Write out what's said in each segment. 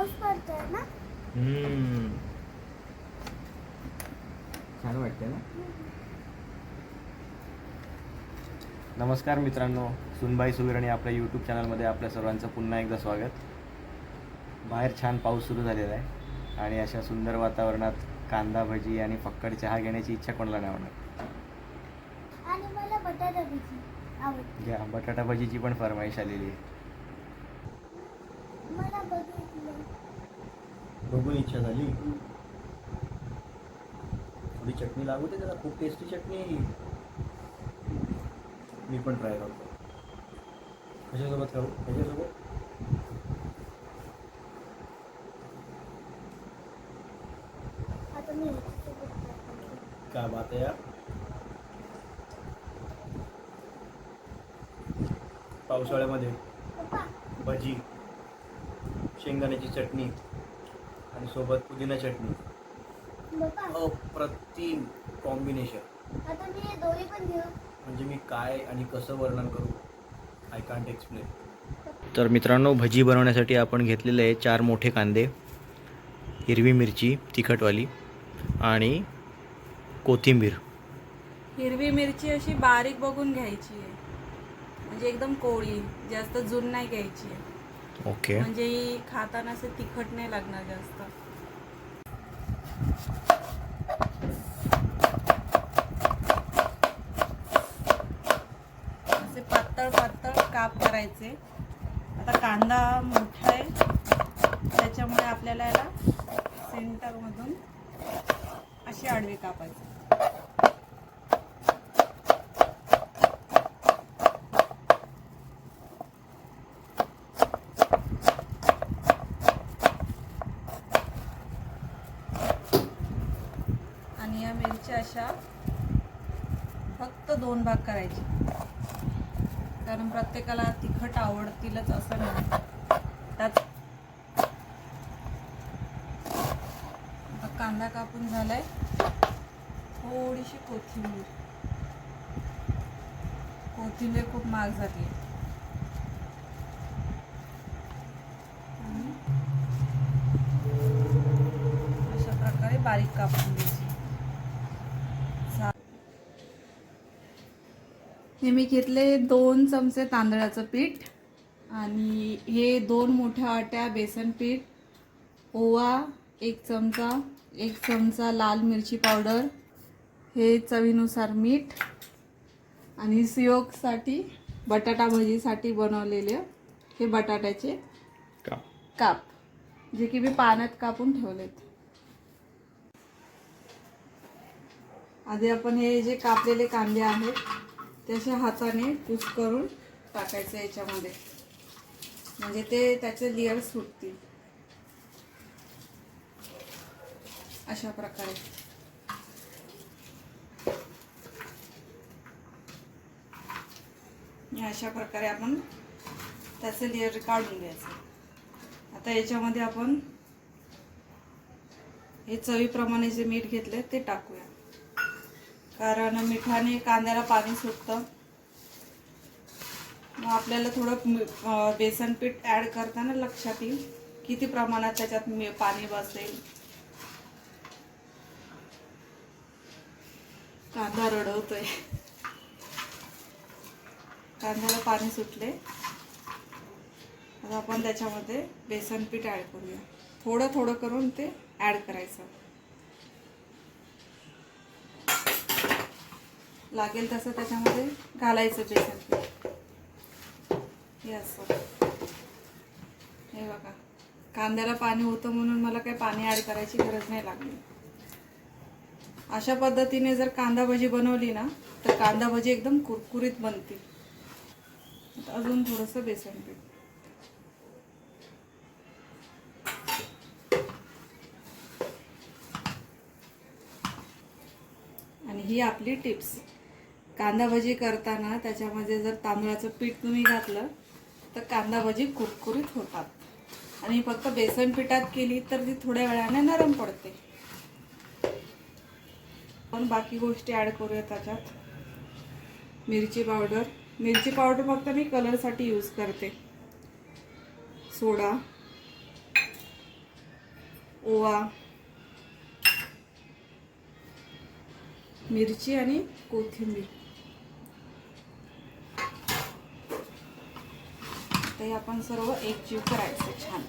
पाऊस पडतोय ना? हम्म. छान वाटते ना? नमस्कार मित्रांनो सुनबाई सुगरणी आपल्या यूट्यूब चॅनलमध्ये आपल्या सर्वांचं पुन्हा एकदा स्वागत. बाहेर छान पाऊस सुरू झालेला आहे आणि अशा सुंदर वातावरणात कांदा भजी आणि फक्कड चहा घेण्याची इच्छा कोणाला नाही होणार? आणि मला बटाटा भजी घ्या बटाटा भजीची पण फरमाईश आलेली आहे. बघून इच्छा झाली? थोडी चटणी लागू दे त्याला खूप टेस्टी चटणी. मी पण ट्राय करतो. कशासोबत खाऊ? कशासोबत. क्या बात आहे यार पावसाळ्यामध्ये भजी. शेंगदाण्याची चटणी आणि सोबत पुदिना चटणी. अप्रतिम कॉम्बिनेशन आता मी हे दोन्ही पण घेऊ. म्हणजे मी काय आणि कसं वर्णन करू आय कांट एक्सप्लेन तर मित्रांनो भजी बनवण्यासाठी आपण घेतलेले आहे चार मोठे कांदे हिरवी मिरची तिखटवाली आणि कोथिंबीर. हिरवी मिरची अशी बारीक बघून घ्यायची आहे. म्हणजे एकदम कोळी जास्त जून नाही घ्यायची आहे. ओके. म्हणजे खाताना असं तिखट नाही लागणार जास्त. असे पातळ पातळ काप करायचे. आता कांदा मोठा आहे. त्याच्यामुळे आपल्याला याला सेंटरमधून अशी आडवी कापायची आणि या मिरच्या अशा फक्त दोन भाग करायचे. कारण प्रत्येकाला तिखट आवडतीलच असं नाही. त्यात कांदा कापून झालाय. थोडीशी कोथिंबीर. कोथिंबीर खूप महाग झाली अशा प्रकारे बारीक कापून घ्यायची सा- हे मी घेतले दोन चमचे तांदळाचं पीठ आणि हे दोन मोठ्या वाट्या बेसन पीठ ओवा एक चमचा एक चमचा लाल मिरची पावडर हे चवीनुसार मीठ आणि सियोगसाठी बटाटा भजीसाठी बनवलेले हे बटाट्याचे काप जे की मी पाण्यात कापून ठेवलेत. आधी आपण हे जे कापलेले कांदे आहेत त्याच्या हाताने कूच करून टाकायचे याच्यामध्ये. म्हणजे ते त्याचे लेअर सुटतील अशा प्रकारे. अशा प्रकारे आपण त्याचे लेअर काढून घ्यायचे. आता याच्यामध्ये आपण हे चवीप्रमाणे जे मीठ घेतलं ते टाकूया. कारण मिठाने कांद्याला पाणी सुटतं. मग आपल्याला थोडं मी- बेसन पीठ ॲड करताना लक्षात येईल किती प्रमाणात त्याच्यात मी- पाणी बसेल. कांदा रडवतोय. कांद्याला पाणी सुटले. आता आपण त्याच्यामध्ये बेसन पीठ ॲड करूया. थोडं थोडं करून ते ॲड करायचं. लागेल तसं त्याच्यामध्ये घालायचं बेसन पीठ. हे असं. हे बघा. कांद्याला पाणी होतं म्हणून मला काही पाणी ॲड करायची गरज नाही लागली. अशा पद्धतीने जर कांदा भजी बनवली ना तर कांदा भजी एकदम कुरकुरीत बनतील. अजून थोडंसं बेसन पीठ. आणि ही आपली टिप्स. कांदा भजी करताना त्याच्यामध्ये जर तांदळाचं पीठ तुम्ही घातलं तर कांदा भजी कुरकुरीत होतात. आणि फक्त बेसन पिठात केली तर ती थोड्या वेळाने नरम पडते. पण बाकी गोष्टी ॲड करूया त्याच्यात. मिरची पावडर मिरची पावडर फक्त मी कलरसाठी यूज करते. सोडा. ओवा. मिरची आणि कोथिंबीर. ते आपण सर्व एकजीव करायचं छान.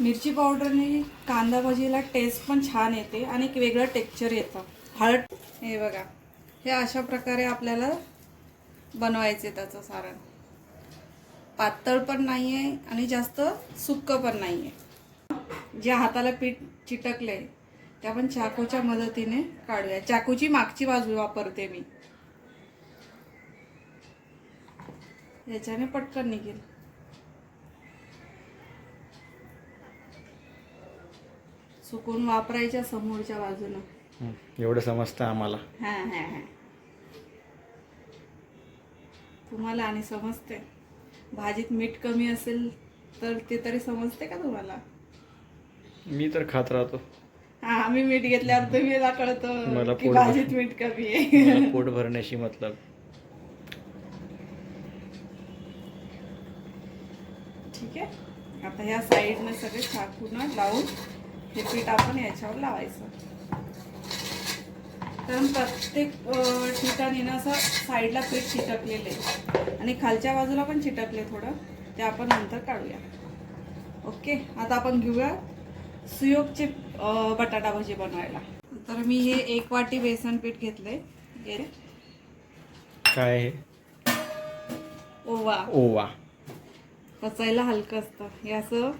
मिरची पावडरने कांदा भाजीला टेस्ट पण छान येते आणि एक वेगळं टेक्स्चर येतं. हळद. हे बघा. हे अशा प्रकारे आपल्याला बनवायचे त्याचं सारण. पातळ पण नाही आहे आणि जास्त सुक्क पण नाही आहे जे हाताला पीठ चिटकले ते आपण चाकूच्या मदतीने काढूया. चाकूची मागची बाजू वापरते मी. याच्याने पटकन निघेल. चुकून वापरायच्या समोरच्या बाजूनं. एवढं समजतं आम्हाला. हा हा हा. तुम्हाला आणि समजते. भाजीत मीठ कमी असेल तर ते तरी समजते का तुम्हाला? मी तर खात राहतो. हा आम्ही मीठ घेतल्यावर तुम्हाला मला कळतं भाजीत मीठ कमी आहे. पोट भरण्याशी मतलब. ठीक आहे? आता ह्या साईडनं सगळे चाकून लावून हे पीठ आपण याच्यावर लावायचं. कारण प्रत्येक ठिकाणी ना असं साईडला पीठ चिटकलेले. आणि खालच्या बाजूला पण चिटकले थोडं. ते आपण नंतर काढूया. ओके? आता आपण घेऊया सुयोगचे बटाटा भजी बनवायला. तर मी हे एक वाटी बेसन पीठ घेतलंय. घे काय ओवा. ओवा. पचायला हलकं असतं. हे असं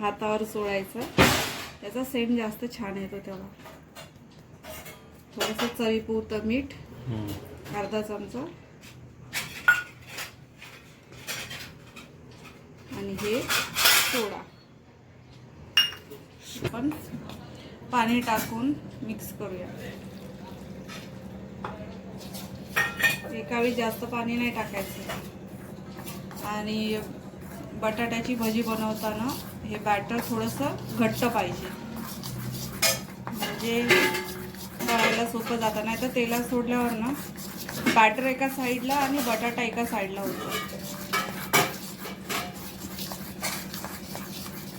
हातावर सोडायचं. त्याचा सेंट जास्त छान येतो तेव्हा. थोडंसं चवीपुरतं मीठ. अर्धा चमचा. आणि हे सोडा. पण पाणी टाकून मिक्स करूया. एका वेळी जास्त पाणी नाही टाकायचं. आणि बटाट्याची भजी बनवताना हे बॅटर थोडंसं घट्ट पाहिजे. म्हणजे करायला सोपं जातं नाही तर तेलात सोडल्यावर ना बॅटर एका साईडला आणि बटाटा एका साईडला होतो.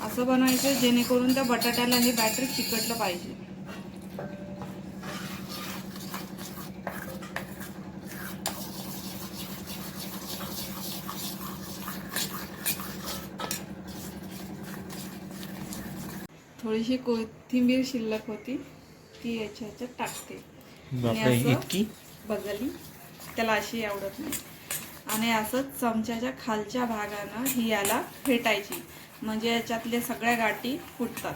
असं बनवायचं जेणेकरून त्या बटाट्याला हे बॅटर चिकटलं पाहिजे. थोडीशी कोथिंबीर शिल्लक होती ती याच्या ह्याच्यात टाकते बापरे आणि असं इतकी? बगली त्याला अशी आवडत नाही. आणि असं चमच्याच्या खालच्या भागानं ही याला फेटायची. म्हणजे याच्यातल्या सगळ्या गाठी फुटतात.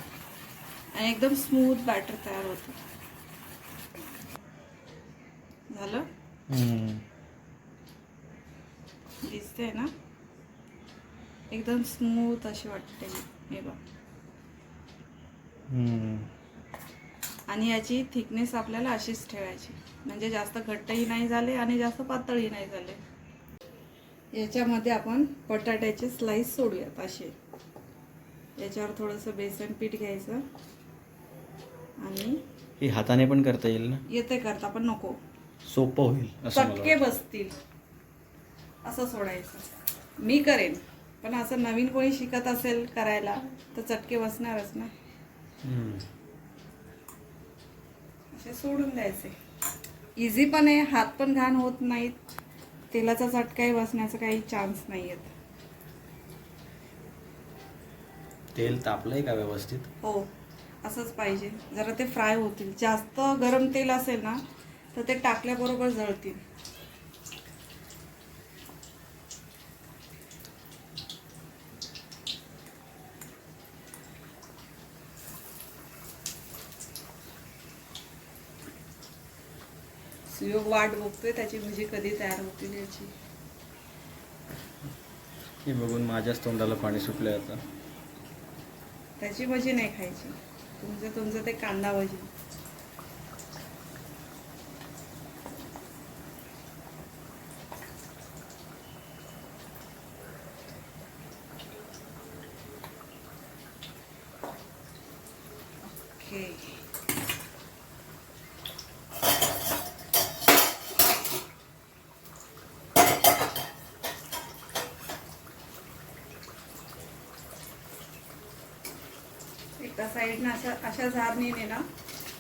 आणि एकदम स्मूथ बॅटर तयार होतं. झालं? हं. दिसते ना? एकदम स्मूथ अशी वाटते. हे बघ. आणि याची थिकनेस आपल्याला अशीच ठेवायची. म्हणजे जास्त घट्टही नाही झाले आणि जास्त पातळही नाही झाले. याच्यामध्ये आपण बटाट्याचे स्लाइस सोडूयात असे. याच्यावर थोडंसं बेसन पीठ घ्यायचं. आणि हे हाताने पण करता येईल ना? येते करता पण नको. सोपं होईल चटके बसतील. असं सोडायचं. मी करेन पण असं नवीन कोणी शिकत असेल करायला तर चटके बसणारच ना. असे सोडून द्यायचे. इझी पण आहे हात पण घाण होत नाहीत. तेलाचा चटकाही बसण्याचा काही चान्स नाही आहेत तेल तापलंय का व्यवस्थित? हो असंच पाहिजे. जरा ते फ्राय होतील. जास्त गरम तेल असेल ना तर ते टाकल्याबरोबर जळतील. सुयोग वाट बघतोय त्याची भजी कधी तयार होतील याची. हे बघून माझ्याच तोंडाला पाणी सुटलंय आता. त्याची भजी नाही खायची. तुमचं तुमचं ते कांदा भजी. ओके त्या साईडनं अशा अशा झारणीने ना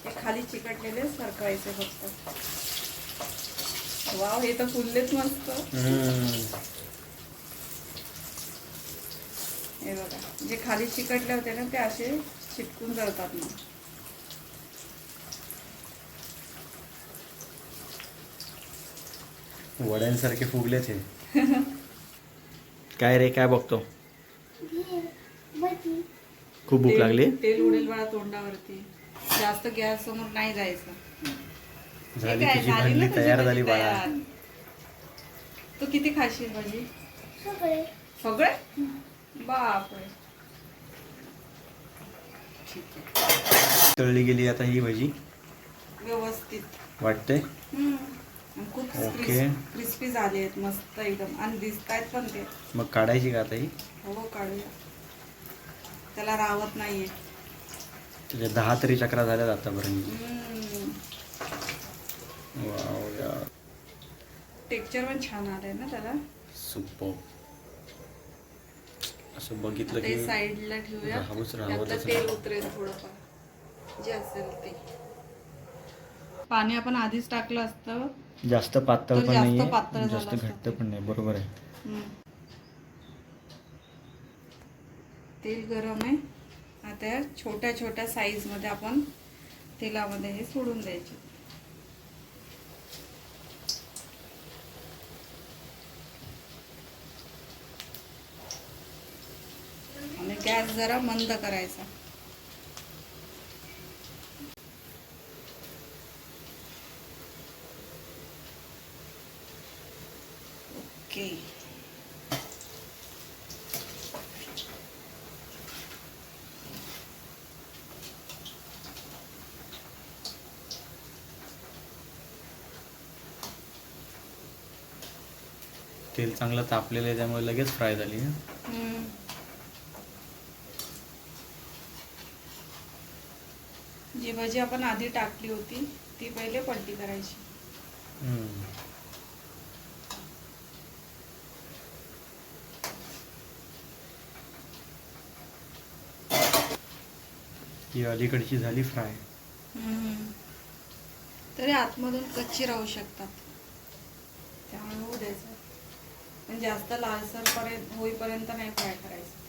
ते खाली चिकटलेले सरकवायचे फक्त. वाव हे तर फुललेच मस्त. हे बघा जे खाली चिकटले होते ना ते असे चिटकून जळतात मग. वड्यांसारखे फुगलेच हे. काय रे काय बघतो? खूप भूक लागली. तेल उडेल बाळा तोंडावरती. जास्त गॅस समोर नाही जायचं. झाली काय, तुझी झाली भांडी तुझी तयार भाजी झाली बाळा. तयार. तू किती खाशील भाजी सगळे. सगळे? बापरे. ठीक आहे. तळली गेली आता ही भजी. व्यवस्थित. वाटते हम्म. आणि खूप ओके. क्रिस्पी झाले आहेत मस्त एकदम. आणि दिसत आहेत पण ते. मग काढायची का आता ही? हो काढूया. त्याला रावत नाहीये. तुझ्या दहा तरी चक्रा झाल्यात आतापर्यंत. वाव यार. टेक्स्चर पण छान आलंय ना त्याला. सुपर. असं बघितलं ते की साईडला ठेवूया. राहावं त्यातलं. तेल उतरेल थोडंफार. जे असेल ते. पाणी आपण आधीच टाकलं असतं. जास्त पातळ तर पण जास्त पातळ झालं जास्त असतं. घट्ट. पण नाही. बरोबर आहे. हम्म. तेल गरम आहे. आता या छोट्या छोट्या साईजमध्ये आपण तेलामध्ये हे सोडून द्यायचे. आणि गॅस जरा मंद करायचा. ओके. तेल चांगलं तापलेलं आहे त्यामुळे लगेच फ्राय झाली. जी भाजी आपण आधी टाकली होती ती पहिले पलटी करायची. ही अलीकडची झाली फ्राय तरी आतमधून कच्ची राहू शकतात. त्यामुळे होऊ द्यायचं. पण जास्त लालसर पर्यंत होईपर्यंत नाही फ्राय करायचं.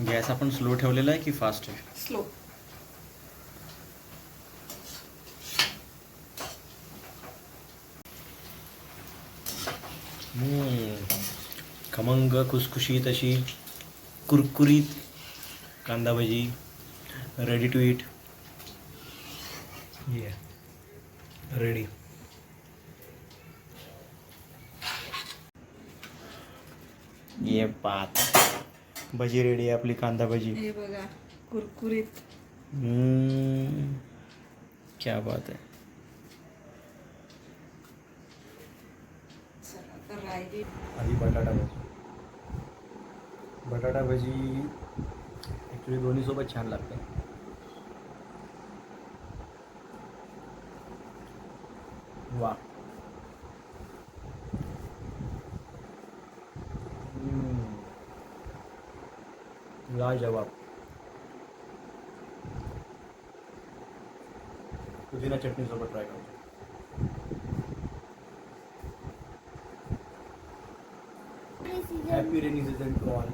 गॅस आपण स्लो ठेवलेला आहे की फास्ट आहे? स्लो. हम्म. खमंग खुसखुशीत अशी कुरकुरीत कांदा भजी रेडी टू इट ये रेडी ये पात. भजी रेडी आहे आपली कांदा भजी. हे बघा कुरकुरीत. हम्म. क्या बात आहे. चला तर राहिली. आधी बटाटा भजी बटाटा भजी ॲक्च्युली दोन्ही सोबत छान लागते. वा हम्म. लाजवाब पुदिना चटणी सोबत ट्राय करतो season happy rainy season to all